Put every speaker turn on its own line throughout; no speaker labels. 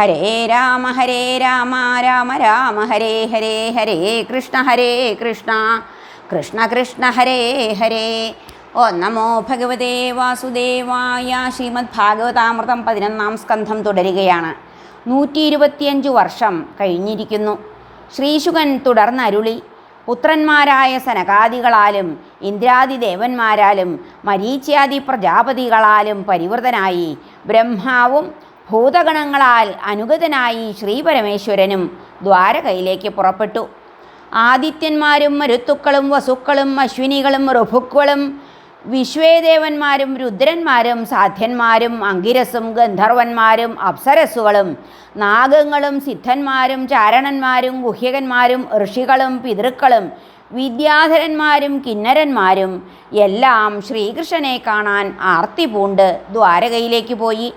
ഹരേ രാമ ഹരേ രാമ രാമ രാമ ഹരേ ഹരേ ഹരേ കൃഷ്ണ ഹരേ കൃഷ്ണ. കൃഷ്ണ കൃഷ്ണ ഹരേ ഹരേ. ഓ നമോ ഭഗവതേ വാസുദേവായ ശ്രീമദ് ഭാഗവതാമൃതം പതിനൊന്നാം സ്കന്ധം തുടരുകയാണ്. നൂറ്റി ഇരുപത്തിയഞ്ച് വർഷം കഴിഞ്ഞിരിക്കുന്നു. ശ്രീശുകൻ തുടർന്നരുളി. പുത്രന്മാരായ സനകാദികളാലും ഇന്ദ്രാദി ദേവന്മാരാലും മരീച്യാദി പ്രജാപതികളാലും പരിവൃതനായി ബ്രഹ്മാവും ഭൂതഗണങ്ങളാൽ അനുഗതനായി ശ്രീപരമേശ്വരനും ദ്വാരകയിലേക്ക് പുറപ്പെട്ടു. ആദിത്യന്മാരും മരുത്തുക്കളും വസുക്കളും അശ്വിനികളും ഋഭുക്കളും വിശ്വേദേവന്മാരും രുദ്രന്മാരും സാധ്യന്മാരും അങ്കിരസും ഗന്ധർവന്മാരും അപ്സരസ്സുകളും നാഗങ്ങളും സിദ്ധന്മാരും ചാരണന്മാരും ഗുഹ്യകന്മാരും ഋഷികളും പിതൃക്കളും വിദ്യാധരന്മാരും കിന്നരന്മാരും എല്ലാം ശ്രീകൃഷ്ണനെ കാണാൻ ആർത്തി പൂണ്ട് ദ്വാരകയിലേക്ക് പോയി.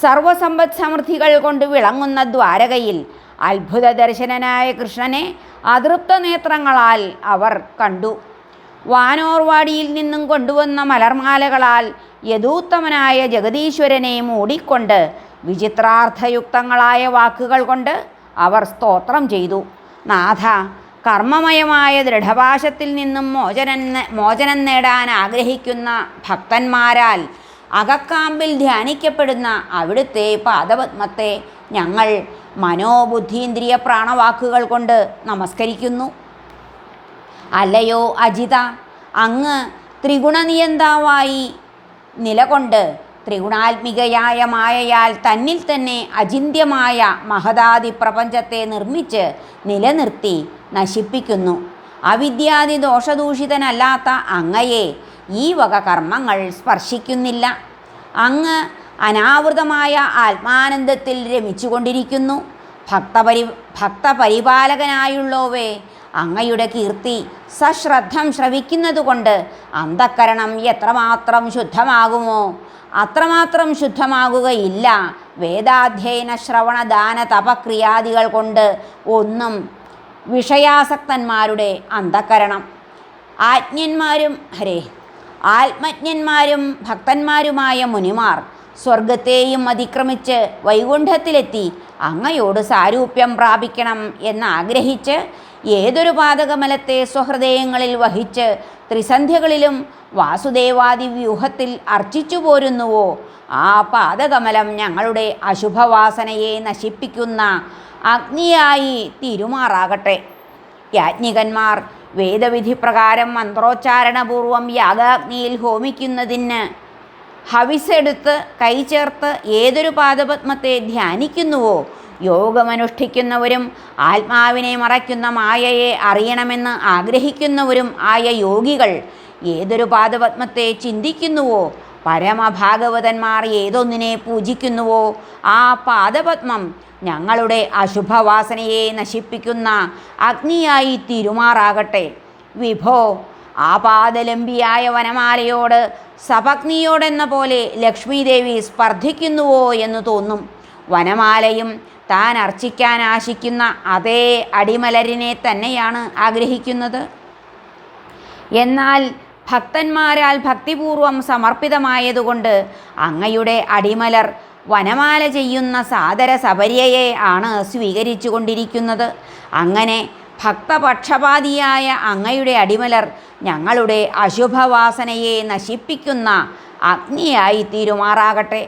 സർവസമ്പദ് സമൃദ്ധികൾ കൊണ്ട് വിളങ്ങുന്ന ദ്വാരകയിൽ അത്ഭുത ദർശനനായ കൃഷ്ണനെ അതൃപ്ത നേത്രങ്ങളാൽ അവർ കണ്ടു. വാനോർവാടിയിൽ നിന്നും കൊണ്ടുവന്ന മലർമാലകളാൽ യഥൂത്തമനായ ജഗദീശ്വരനെ മൂടിക്കൊണ്ട് വിചിത്രാർത്ഥയുക്തങ്ങളായ വാക്കുകൾ കൊണ്ട് അവർ സ്തോത്രം ചെയ്തു. നാഥ കർമ്മമയമായ ദൃഢഭാഷത്തിൽ നിന്നും മോചനം മോചനം നേടാൻ ആഗ്രഹിക്കുന്ന ഭക്തന്മാരാൽ അകക്കാമ്പിൽ ധ്യാനിക്കപ്പെടുന്ന അവിടുത്തെ പാദപത്മത്തെ ഞങ്ങൾ മനോബുദ്ധീന്ദ്രിയ പ്രാണവാക്കുകൾ കൊണ്ട് നമസ്കരിക്കുന്നു. അല്ലയോ അജിത അങ്ങ് ത്രിഗുണനിയന്താവായി നിലകൊണ്ട് ത്രിഗുണാത്മികയായ മായയാൽ തന്നിൽ തന്നെ അചിന്യമായ മഹദാദി പ്രപഞ്ചത്തെ നിർമ്മിച്ച് നിലനിർത്തി നശിപ്പിക്കുന്നു. അവിദ്യാദി ദോഷദൂഷിതനല്ലാത്ത അങ്ങയെ ഈ വക കർമ്മങ്ങൾ സ്പർശിക്കുന്നില്ല. അങ്ങ് അനാവൃതമായ ആത്മാനന്ദത്തിൽ രമിച്ചുകൊണ്ടിരിക്കുന്നു. ഭക്തപരി ഭക്തപരിപാലകനായുള്ളോവേ അങ്ങയുടെ കീർത്തി സശ്രദ്ധം ശ്രവിക്കുന്നതുകൊണ്ട് അന്ധക്കരണം എത്രമാത്രം ശുദ്ധമാകുമോ അത്രമാത്രം ശുദ്ധമാകുകയില്ല. വേദാധ്യയന ശ്രവണ ദാന തപക്രിയാദികൾ കൊണ്ട് ഒന്നും വിഷയാസക്തന്മാരുടെ അന്ധക്കരണം. ആജ്ഞന്മാരും ഹരേ ആത്മജ്ഞന്മാരും ഭക്തന്മാരുമായ മുനിമാർ സ്വർഗത്തെയും അതിക്രമിച്ച് വൈകുണ്ഠത്തിലെത്തി അങ്ങയോട് സാരൂപ്യം പ്രാപിക്കണം എന്നാഗ്രഹിച്ച് ഏതൊരു പാതകമലത്തെ സ്വഹൃദയങ്ങളിൽ വഹിച്ച് ത്രിസന്ധ്യകളിലും വാസുദേവാദി വ്യൂഹത്തിൽ അർച്ചിച്ചു പോരുന്നുവോ? ആ പാതകമലം ഞങ്ങളുടെ അശുഭവാസനയെ നശിപ്പിക്കുന്ന അഗ്നിയായി തിരുമാറാകട്ടെ. യാജ്ഞികന്മാർ വേദവിധി പ്രകാരം മന്ത്രോച്ചാരണപൂർവം യാഗാഗ്നിയിൽ ഹോമിക്കുന്നതിന് ഹവിസെടുത്ത് കൈ ചേർത്ത് ഏതൊരു പാദപത്മത്തെ ധ്യാനിക്കുന്നുവോ? യോഗമനുഷ്ഠിക്കുന്നവരും ആത്മാവിനെ മറയ്ക്കുന്ന മായയെ അറിയണമെന്ന് ആഗ്രഹിക്കുന്നവരും ആയ യോഗികൾ ഏതൊരു പാദപത്മത്തെ ചിന്തിക്കുന്നുവോ? പരമഭാഗവതന്മാർ ഏതൊന്നിനെ പൂജിക്കുന്നുവോ? ആ പാദപത്മം ഞങ്ങളുടെ അശുഭവാസനയെ നശിപ്പിക്കുന്ന അഗ്നിയായി തിരുമാറാകട്ടെ. വിഭോ ആപാദലംബിയായ വനമാലയോട് സപഗ്നിയോടെന്ന പോലെ ലക്ഷ്മീദേവി സ്പർദ്ധിക്കുന്നുവോ എന്ന് തോന്നും. വനമാലയും താൻ അർച്ചിക്കാൻ ആശിക്കുന്ന അതേ അടിമലരിനെ തന്നെയാണ് ആഗ്രഹിക്കുന്നത്. എന്നാൽ ഭക്തന്മാരാൽ ഭക്തിപൂർവം സമർപ്പിതമായതുകൊണ്ട് അങ്ങയുടെ അടിമലർ വനമാല ചെയ്യുന്ന സാദര സബര്യയെ ആണ് സ്വീകരിച്ചു കൊണ്ടിരിക്കുന്നത് അങ്ങനെ ഭക്തപക്ഷപാതിയായ അങ്ങയുടെ അടിമലർ ഞങ്ങളുടെ അശുഭവാസനയെ നശിപ്പിക്കുന്ന അഗ്നിയായി തീരുമാറാകട്ടെ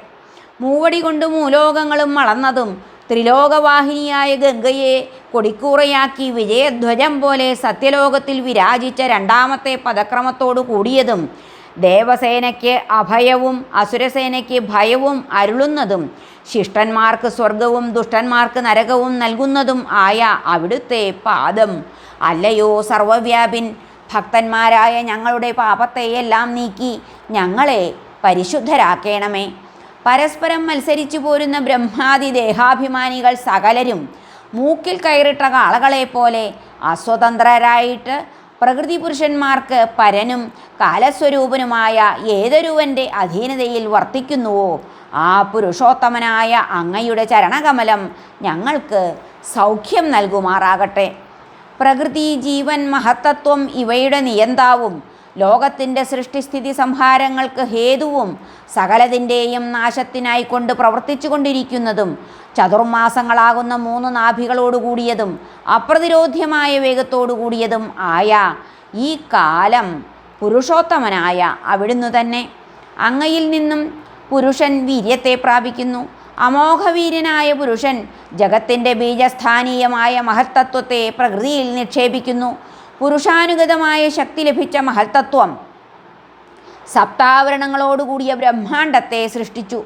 മൂവടി കൊണ്ട് മൂലോകങ്ങളും വളർന്നതും ത്രിലോകവാഹിനിയായ ഗംഗയെ കൊടിക്കൂറയാക്കി വിജയധ്വജം പോലെ സത്യലോകത്തിൽ വിരാജിച്ച രണ്ടാമത്തെ പദക്രമത്തോടു കൂടിയതും ദേവസേനയ്ക്ക് അഭയവും അസുരസേനയ്ക്ക് ഭയവും അരുളുന്നതും ശിഷ്ടന്മാർക്ക് സ്വർഗവും ദുഷ്ടന്മാർക്ക് നരകവും നൽകുന്നതും ആയ അവിടുത്തെ പാദം. അല്ലയോ സർവവ്യാപിൻ ഭക്തന്മാരായ ഞങ്ങളുടെ പാപത്തെയെല്ലാം നീക്കി ഞങ്ങളെ പരിശുദ്ധരാക്കേണമേ. പരസ്പരം മത്സരിച്ചു പോരുന്ന ബ്രഹ്മാതി ദേഹാഭിമാനികൾ സകലരും മൂക്കിൽ കയറിട്ട കാളകളെപ്പോലെ അസ്വതന്ത്രരായിട്ട് പ്രകൃതി പുരുഷന്മാർക്ക് പരനും കാലസ്വരൂപനുമായ ഏതൊരുവന്റെ അധീനതയിൽ വർത്തിക്കുന്നുവോ? ആ പുരുഷോത്തമനായ അങ്ങയുടെ ചരണകമലം ഞങ്ങൾക്ക് സൗഖ്യം നൽകുമാറാകട്ടെ. പ്രകൃതി ജീവൻ മഹത്തത്വം ഇവയുടെ നിയന്താവും. ലോകത്തിന്റെ സൃഷ്ടിസ്ഥിതി സംഹാരങ്ങൾക്ക് ഹേതുവും സകലതിന്റെയും നാശത്തിനായി കൊണ്ട് പ്രവർത്തിച്ചു കൊണ്ടിരിക്കുന്നതും ചതുർമാസങ്ങളാകുന്ന മൂന്ന് നാഭികളോട് കൂടിയതും അപ്രതിരോധ്യമായ വേഗത്തോടു കൂടിയതും ആയ ഈ കാലം പുരുഷോത്തമനായ അവിടുന്ന് തന്നെ അങ്ങയിൽ നിന്നും പുരുഷൻ വീര്യത്തെ പ്രാപിക്കുന്നു. അമോഘവീര്യനായ പുരുഷൻ ജഗത്തിന്റെ ബീജസ്ഥാനീയമായ മഹത്തത്വത്തെ പ്രകൃതിയിൽ നിക്ഷേപിക്കുന്നു. പുരുഷാനുഗതമായ ശക്തി ലഭിച്ച മഹത്തത്വം സപ്താവരണങ്ങളോടുകൂടിയ ബ്രഹ്മാണ്ടത്തെ സൃഷ്ടിച്ചു.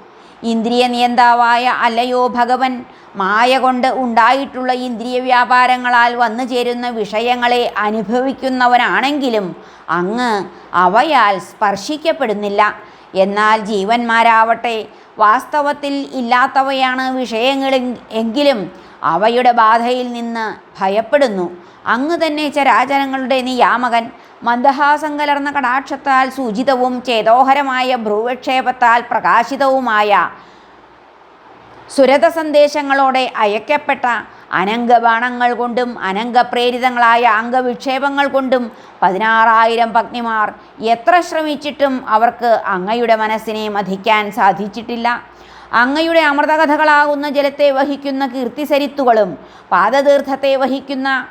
ഇന്ദ്രിയ നിയന്താവായ അല്ലയോ ഭഗവൻ മായ കൊണ്ട് ഉണ്ടായിട്ടുള്ള ഇന്ദ്രിയ വ്യാപാരങ്ങളാൽ വന്നു ചേരുന്ന വിഷയങ്ങളെ അനുഭവിക്കുന്നവനാണെങ്കിലും അങ്ങ് അവയാൽ സ്പർശിക്കപ്പെടുന്നില്ല. എന്നാൽ ജീവന്മാരാവട്ടെ വാസ്തവത്തിൽ ഇല്ലാത്തവയാണ് വിഷയങ്ങൾ എങ്കിലും അവയുടെ ബാധയിൽ നിന്ന് ഭയപ്പെടുന്നു. അങ്ങ് തന്നെ ചരാചരങ്ങളുടെ നിയാമകൻ മന്ദഹാസം കലർന്ന കടാക്ഷത്താൽ സൂചിതവും ചേതോഹരമായ ഭ്രൂവക്ഷേപത്താൽ പ്രകാശിതവുമായ സുരത സന്ദേശങ്ങളോടെ അയക്കപ്പെട്ട അനംഗബാണങ്ങൾ കൊണ്ടും അനംഗപ്രേരിതങ്ങളായ അംഗവിക്ഷേപങ്ങൾ കൊണ്ടും പതിനാറായിരം പത്നിമാർ എത്ര ശ്രമിച്ചിട്ടും അവർക്ക് അങ്ങയുടെ മനസ്സിനെ മധിക്കാൻ സാധിച്ചിട്ടില്ല. അങ്ങയുടെ അമൃതകഥകളാകുന്ന ജലത്തെ വഹിക്കുന്ന കീർത്തിസരിത്തുകളും പാദതീർത്ഥത്തെ വഹിക്കുന്ന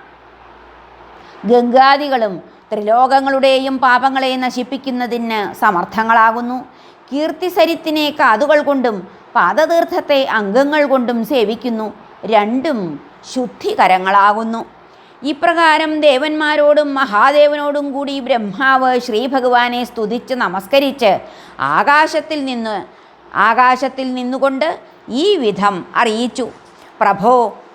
ഗംഗാദികളും ത്രിലോകങ്ങളുടെയും പാപങ്ങളെ നശിപ്പിക്കുന്നതിന് സമർത്ഥങ്ങളാകുന്നു. കീർത്തിസരിത്തിനെ കാതുകൾ കൊണ്ടും പാദതീർത്ഥത്തെ അംഗങ്ങൾ കൊണ്ടും സേവിക്കുന്നു. രണ്ടും ശുദ്ധികരങ്ങളാകുന്നു. ഇപ്രകാരം ദേവന്മാരോടും മഹാദേവനോടും കൂടി ബ്രഹ്മാവ് ശ്രീഭഗവാനെ സ്തുതിച്ച് നമസ്കരിച്ച് ആകാശത്തിൽ നിന്ന് ആകാശത്തിൽ നിന്നുകൊണ്ട് ഈ വിധം അറിയിച്ചു. പ്രഭോ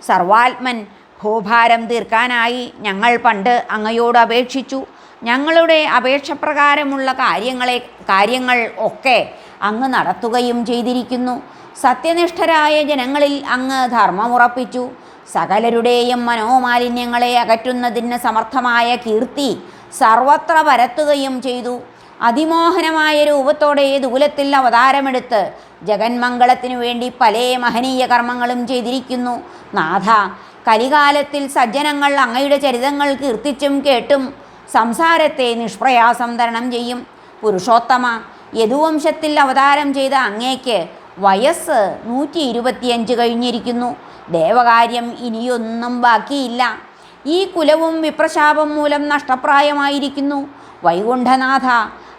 സർവാത്മൻ ഭൂഭാരം തീർക്കാനായി ഞങ്ങൾ പണ്ട് അങ്ങയോട് അപേക്ഷിച്ചു. ഞങ്ങളുടെ അപേക്ഷപ്രകാരമുള്ള കാര്യങ്ങളെ കാര്യങ്ങൾ ഒക്കെ അങ്ങ് നടത്തുകയും ചെയ്തിരിക്കുന്നു. സത്യനിഷ്ഠരായ ജനങ്ങളിൽ അങ്ങ് ധർമ്മമുറപ്പിച്ചു. സകലരുടെയും മനോമാലിന്യങ്ങളെ അകറ്റുന്നതിന് സമർത്ഥമായ കീർത്തി സർവത്ര പരത്തുകയും ചെയ്തു. അതിമോഹനമായ രൂപത്തോടെ ദൂലത്തിൽ അവതാരമെടുത്ത് ജഗന്മംഗളത്തിനു വേണ്ടി പല മഹനീയ കർമ്മങ്ങളും ചെയ്തിരിക്കുന്നു. നാഥ കലികാലത്തിൽ സജ്ജനങ്ങൾ അങ്ങയുടെ ചരിതങ്ങൾ കീർത്തിച്ചും കേട്ടും സംസാരത്തെ നിഷ്പ്രയാസം തരണം ചെയ്യും. പുരുഷോത്തമ യദുവംശത്തിൽ അവതാരം ചെയ്ത അങ്ങേക്ക് വയസ്സ് നൂറ്റി ഇരുപത്തിയഞ്ച് കഴിഞ്ഞിരിക്കുന്നു. ദേവകാര്യം ഇനിയൊന്നും ബാക്കിയില്ല. ഈ കുലവും വിപ്രശാപം മൂലം നഷ്ടപ്രായമായിരിക്കുന്നു. വൈകുണ്ഠനാഥ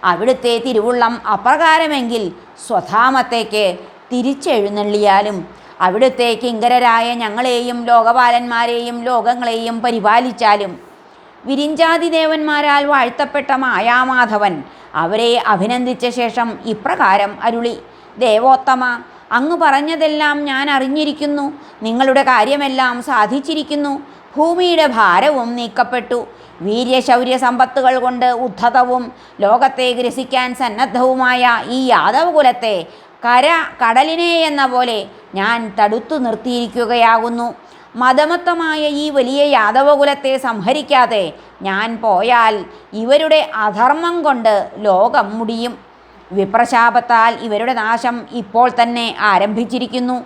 അവിടുത്തെ തിരുവുള്ളം അപ്രകാരമെങ്കിൽ സ്വധാമത്തേക്ക് തിരിച്ചെഴുന്നള്ളിയാലും അവിടുത്തെ കിങ്കരരായ ഞങ്ങളെയും ലോകപാലന്മാരെയും ലോകങ്ങളെയും പരിപാലിച്ചാലും വിരിഞ്ചാതി ദേവന്മാരാൽ വാഴ്ത്തപ്പെട്ട മായാമാധവൻ അവരെ അഭിനന്ദിച്ച ശേഷം ഇപ്രകാരം അരുളി ദേവോത്തമ അങ്ങ് പറഞ്ഞതെല്ലാം ഞാൻ അറിഞ്ഞിരിക്കുന്നു. നിങ്ങളുടെ കാര്യമെല്ലാം സാധിച്ചിരിക്കുന്നു. ഭൂമിയുടെ ഭാരവും നീക്കപ്പെട്ടു. വീര്യശൗര്യ സമ്പത്തുകൾ കൊണ്ട് ഉദ്ധതവും ലോകത്തെ ഗ്രസിക്കാൻ സന്നദ്ധവുമായ ഈ യാദവകുലത്തെ കര കടലിനെ എന്ന പോലെ ഞാൻ തടുത്തു നിർത്തിയിരിക്കുകയാകുന്നു. മതമത്തമായ ഈ വലിയ യാദവകുലത്തെ സംഹരിക്കാതെ ഞാൻ പോയാൽ ഇവരുടെ അധർമ്മം കൊണ്ട് ലോകം മുടിയും. വിപ്രശാപത്താൽ ഇവരുടെ നാശം ഇപ്പോൾ തന്നെ ആരംഭിച്ചിരിക്കുന്നു.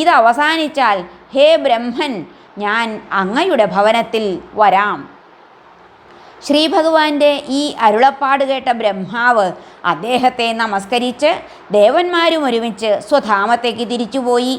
ഇത് അവസാനിച്ചാൽ ഹേ ബ്രഹ്മൻ ഞാൻ അങ്ങയുടെ ഭവനത്തിൽ വരാം. ശ്രീഭഗവാന്റെ ഈ അരുളപ്പാട് കേട്ട ബ്രഹ്മാവ് അദ്ദേഹത്തെ നമസ്കരിച്ച് ദേവന്മാരും ഒരുമിച്ച് സ്വധാമത്തേക്ക് തിരിച്ചുപോയി.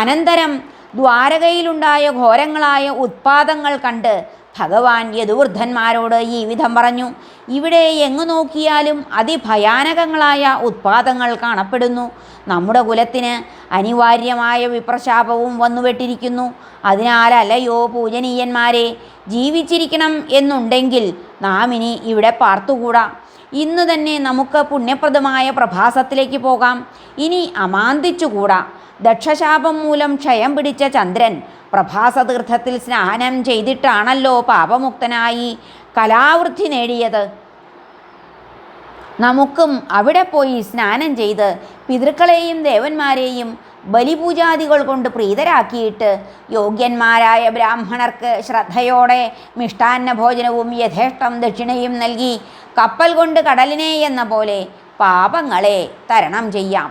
അനന്തരം ദ്വാരകയിലുണ്ടായ ഘോരങ്ങളായ ഉത്പാദങ്ങൾ കണ്ട് ഭഗവാൻ യദുവൃദ്ധന്മാരോട് ഈ വിധം പറഞ്ഞു. ഇവിടെ എങ്ങു നോക്കിയാലും അതിഭയാനകങ്ങളായ ഉത്പാദങ്ങൾ കാണപ്പെടുന്നു. നമ്മുടെ കുലത്തിന് അനിവാര്യമായ വിപ്രശാപവും വന്നുപെട്ടിരിക്കുന്നു. അതിനാൽ അല്ലയോ പൂജനീയന്മാരെ ജീവിച്ചിരിക്കണം എന്നുണ്ടെങ്കിൽ നാം ഇനി ഇവിടെ പാർത്തുകൂടാ. ഇന്ന് തന്നെ നമുക്ക് പുണ്യപ്രദമായ പ്രഭാസത്തിലേക്ക് പോകാം. ഇനി അമാന്തിച്ചുകൂടാ. ദക്ഷശാപം മൂലം ക്ഷയം പിടിച്ച ചന്ദ്രൻ പ്രഭാസതീർത്ഥത്തിൽ സ്നാനം ചെയ്തിട്ടാണല്ലോ പാപമുക്തനായി കലാവൃദ്ധി നേടിയത്. നമുക്കും അവിടെ പോയി സ്നാനം ചെയ്ത് പിതൃക്കളെയും ദേവന്മാരെയും ബലിപൂജാദികൾ കൊണ്ട് പ്രീതരാക്കിയിട്ട് യോഗ്യന്മാരായ ബ്രാഹ്മണർക്ക് ശ്രദ്ധയോടെ മിഷ്ടാന്ന ഭോജനവും യഥേഷ്ടം ദക്ഷിണയും നൽകി കപ്പൽ കൊണ്ട് കടലിനെ എന്ന പോലെ പാപങ്ങളെ തരണം ചെയ്യാം.